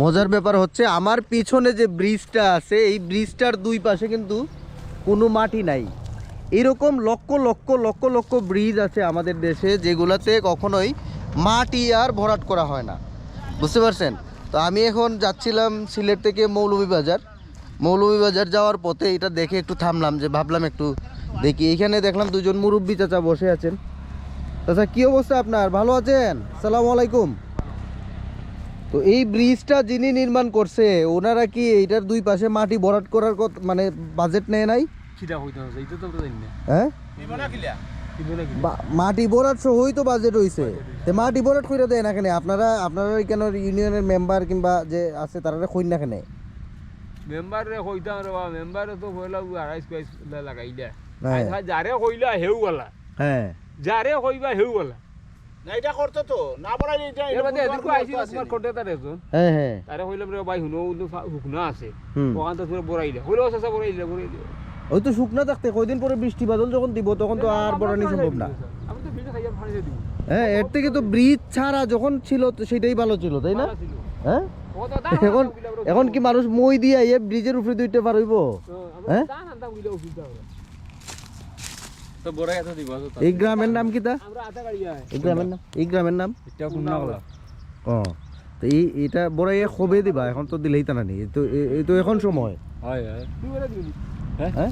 মজার ব্যাপার হচ্ছে আমার পিছনে যে ব্রিজটা আছে, এই ব্রিজটার দুই পাশে কিন্তু কোনো মাটি নাই। এরকম লক্ষ লক্ষ লক্ষ লক্ষ ব্রিজ আছে আমাদের দেশে যেগুলোতে কখনোই মাটি আর ভরাট করা হয় না। বুঝতে পারছেন? তো আমি এখন যাচ্ছিলাম সিলেট থেকে মৌলভীবাজার। মৌলভীবাজার যাওয়ার পথে এটা দেখে একটু থামলাম যে ভাবলাম একটু দেখি। এখানে দেখলাম দুজন মুরব্বী চাচা বসে আছেন। চাচা, কি অবস্থা আপনার? ভালো আছেন? সালাম আলাইকুম। তো এই ব্রিজটা যিনি নির্মাণ করছে ওনারা কি এইটার দুই পাশে মাটি ভরাট করার কত মানে বাজেট নেয় নাই? হ্যাঁ? মাটি ভরাট সহই তো বাজেট হইছে। মাটি ভরাট কইরা দেয় না কেন? আপনারা আপনারা এখানে ইউনিয়নের মেম্বার কিংবা যে আছে তারা কই না কেন? মেম্বার রে কইতাম রে বা মেম্বার তো কইলা আড়াইশ হ্যাঁ। যারে কইলা হেউ গলা। হ্যাঁ। যারে কইবা হেউ গলা। না এটা করতো তো। না পড়াইলে এটা এর বাদে এদিকে আইছি তোমার কোটে তার এজন হ্যাঁ হ্যাঁ। তারে কইলাম রে ভাই হুনো উনো হুকনা আছে। ওখান তো তোর বড়াইলে কইলো চাচা বড়াইলে বড়াইলে ওই তো শুকনা থাকতে কয়দিন পরে বৃষ্টি বাদল যখন দিব তখন তো আর বড়ানি সম্ভব না। আমি তো ভিজে খাইয়া ফানি দিব। হ্যাঁ এর থেকে তো ব্রিজ ছাড়া যখন ছিল তো সেটাই ভালো ছিল তাই না? হ্যাঁ? এখন এখন কি মানুষ মই দিয়ে আইয়ে ব্রিজের উপরে দুইটা পার হইব? হ্যাঁ? দান আনতাম গিলা অসুবিধা হবে তো বড়াই এত দিব এই গ্রামের নাম কি তা? এই গ্রামের নাম? এই গ্রামের নাম? ও তো এই এটা বড় ইয়ে কবে দিবা এখন তো দিলেই তা নানি তো এ- এই তো এখন সময়। হয় হয়। হ্যাঁ? হ্যাঁ?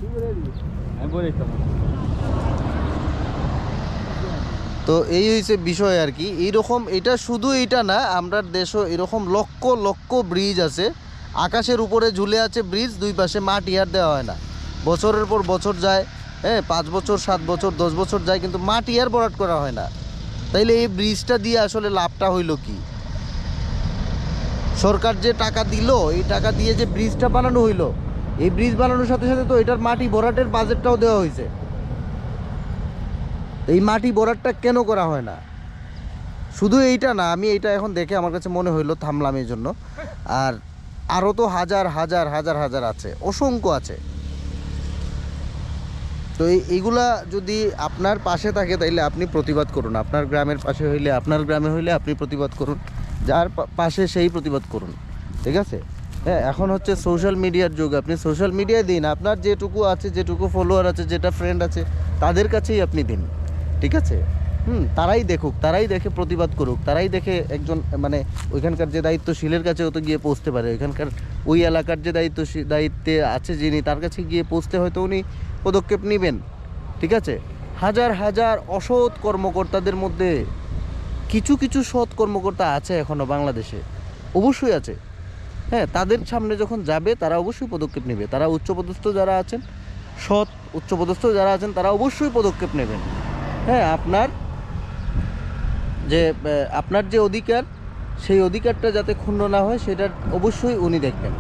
তো। এই হয়েছে বিষয় আর কি। এইরকম এটা শুধু এটা না আমরা দেশও এরকম লক্ষ লক্ষ ব্রিজ আছে। আকাশের উপরে ঝুলে আছে ব্রিজ দুই পাশে মাটি আর দেওয়া হয় না। বছরের পর বছর যায় হ্যাঁ পাঁচ বছর, সাত বছর, দশ বছর যায় কিন্তু মাটি আর বরাট করা হয় না। তাইলে এই ব্রিজটা দিয়ে আসলে লাভটা হইল কি? সরকার যে টাকা দিল, এই টাকা দিয়ে যে ব্রিজটা বানানো হইল, এই ব্রিজ বানানোর সাথে সাথে তো এটার মাটি ভরাটের বাজেটটাও দেওয়া হয়েছে এই মাটি বরাটটা কেন করা হয় না? শুধু এইটা না, আমি এইটা এখন দেখে আমার কাছে মনে হইল, থামলাম এই জন্য। আর আরও তো হাজার হাজার হাজার হাজার আছে, অসংখ্য আছে। তো এই, এইগুলা যদি আপনার পাশে থাকে তাইলে আপনি প্রতিবাদ করুন। আপনার গ্রামের পাশে হইলে, আপনার গ্রামে হইলে আপনি প্রতিবাদ করুন। যার পাশে সেই প্রতিবাদ করুন, ঠিক আছে? হ্যাঁ এখন হচ্ছে সোশ্যাল মিডিয়ার যুগ। আপনি সোশ্যাল মিডিয়ায় দিন। আপনার যেটুকু আছে, যেটুকু ফলোয়ার আছে, যেটা ফ্রেন্ড আছে, তাদের কাছেই আপনি দিন, ঠিক আছে? হুম, তারাই দেখুক, তারাই দেখে প্রতিবাদ করুক। তারাই দেখে একজন মানে ওইখানকার যে দায়িত্বশীলের কাছেও তো গিয়ে পৌঁছতে পারে। ওইখানকার ওই এলাকার যে দায়িত্ব দায়িত্বে আছে যিনি, তার কাছে গিয়ে পৌঁছতে হয়তো উনি পদক্ষেপ নেবেন, ঠিক আছে? হাজার হাজার অসৎ কর্মকর্তাদের মধ্যে কিছু কিছু সৎ কর্মকর্তা আছে এখনও বাংলাদেশে, অবশ্যই আছে। হ্যাঁ তাদের সামনে যখন যাবে, তারা অবশ্যই পদক্ষেপ নেবে। তারা উচ্চপদস্থ যারা আছেন, সৎ উচ্চপদস্থ যারা আছেন, তারা অবশ্যই পদক্ষেপ নেবেন। হ্যাঁ আপনার যে আপনার যে অধিকার, সেই অধিকারটা যাতে ক্ষুণ্ণ না হয় সেটা অবশ্যই উনি দেখবেন।